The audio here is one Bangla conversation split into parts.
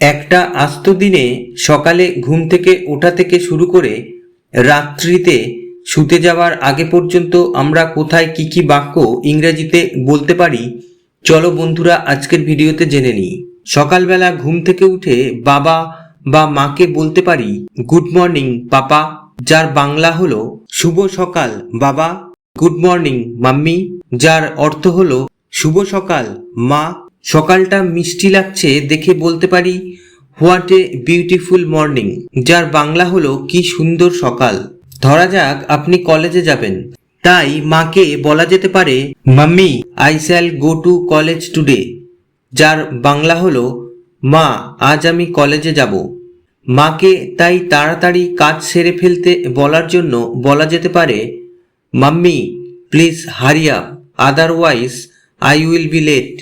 একটা আস্ত দিনে সকালে ঘুম থেকে ওঠা থেকে শুরু করে রাত্রিতে শুতে যাওয়ার আগে পর্যন্ত আমরা কোথায় কি কি বাক্য ইংরেজিতে বলতে পারি, চলো বন্ধুরা আজকের ভিডিওতে জেনে নিই। সকালবেলা ঘুম থেকে উঠে বাবা বা মাকে বলতে পারি, গুড মর্নিং, পাপা। যার বাংলা হলো, শুভ সকাল, বাবা। Good morning, mummy. যার অর্থ হলো, শুভ সকাল, মা। সকালটা মিষ্টি লাগছে দেখে বলতে পারি, হোয়াট এ বিউটিফুল মর্নিং, যার বাংলা হলো কি সুন্দর সকাল। ধরা যাক আপনি কলেজে যাবেন। তাই মাকে বলা যেতে পারে, mummy I shall go to college today যার বাংলা হলো, মা, আজ আমি কলেজে যাব। মাকে তাই তাড়াতাড়ি কাজ সেরে ফেলতে বলার জন্য বলা যেতে পারে, mummy please hurry up otherwise I will be late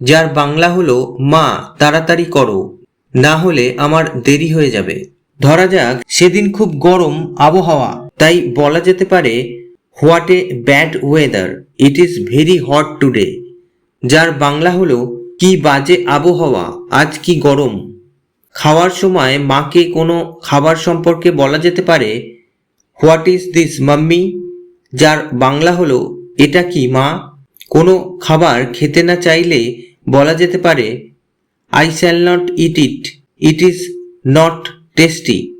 যার বাংলা হলো, মা, তাড়াতাড়ি করো। না হলে আমার দেরি হয়ে যাবে। ধরা যাক, সেদিন খুব গরম আবহাওয়া। তাই বলা যেতে পারে, what a bad weather, it is very hot today. যার বাংলা হলো, কি বাজে আবহাওয়া, আজ কি গরম। খাওয়ার সময় মাকে কোনো খাবার সম্পর্কে বলা যেতে পারে, হোয়াট ইজ দিস মাম্মি? যার বাংলা হলো, এটা কি মা? কোনো খাবার খেতে না চাইলে বলা যেতে পারে I shall not eat it it is not tasty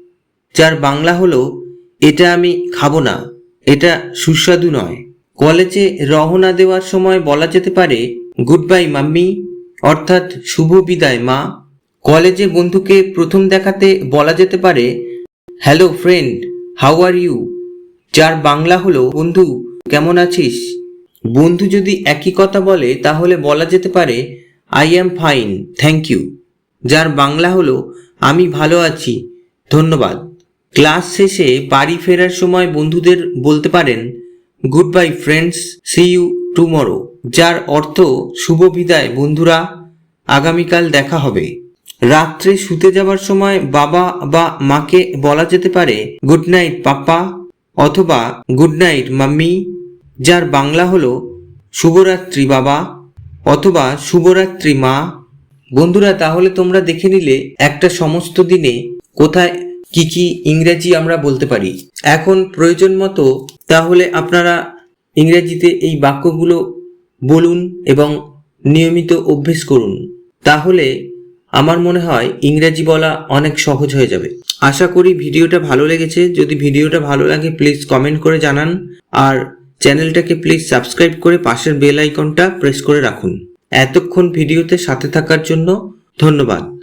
যার বাংলা হলো, এটা আমি খাব না। এটা সুস্বাদু নয়। কলেজে রওনা দেওয়ার সময় বলা যেতে পারে গুড বাই মাম্মি। অর্থাৎ, শুভ বিদায়, মা। কলেজে বন্ধুকে প্রথম দেখাতে বলা যেতে পারে hello friend how are you যার বাংলা হলো, বন্ধু, কেমন আছিস? বন্ধু যদি একই কথা বলে, তাহলে বলা যেতে পারে I am fine thank you যার বাংলা হলো, আমি ভালো আছি, ধন্যবাদ। ক্লাস শেষে বাড়ি ফেরার সময় বন্ধুদের বলতে পারেন goodbye friends see you tomorrow যার অর্থ, শুভ বিদায়, বন্ধুরা, আগামীকাল দেখা হবে। রাত্রে শুতে যাবার সময় বাবা বা মাকে বলা যেতে পারে গুড নাইট পাপ্পা অথবা গুড নাইট মাম্মি যার বাংলা হলো শুভরাত্রি বাবা অথবা শুভরাত্রি মা। বন্ধুরা, তাহলে তোমরা দেখে নিলে একটা সমস্ত দিনে কোথায় কি কি ইংরেজি আমরা বলতে পারি। এখন প্রয়োজন মতো তাহলে আপনারা ইংরেজিতে এই বাক্যগুলো বলুন এবং নিয়মিত অভ্যেস করুন। তাহলে আমার মনে হয় ইংরেজি বলা অনেক সহজ হয়ে যাবে। আশা করি ভিডিওটা ভালো লেগেছে। যদি ভিডিওটা ভালো লাগে প্লিজ কমেন্ট করে জানান। আর চ্যানেলটাকে প্লিজ সাবস্ক্রাইব করে পাশের বেল আইকনটা প্রেস করে রাখুন। এতক্ষণ ভিডিওতে সাথে থাকার জন্য ধন্যবাদ।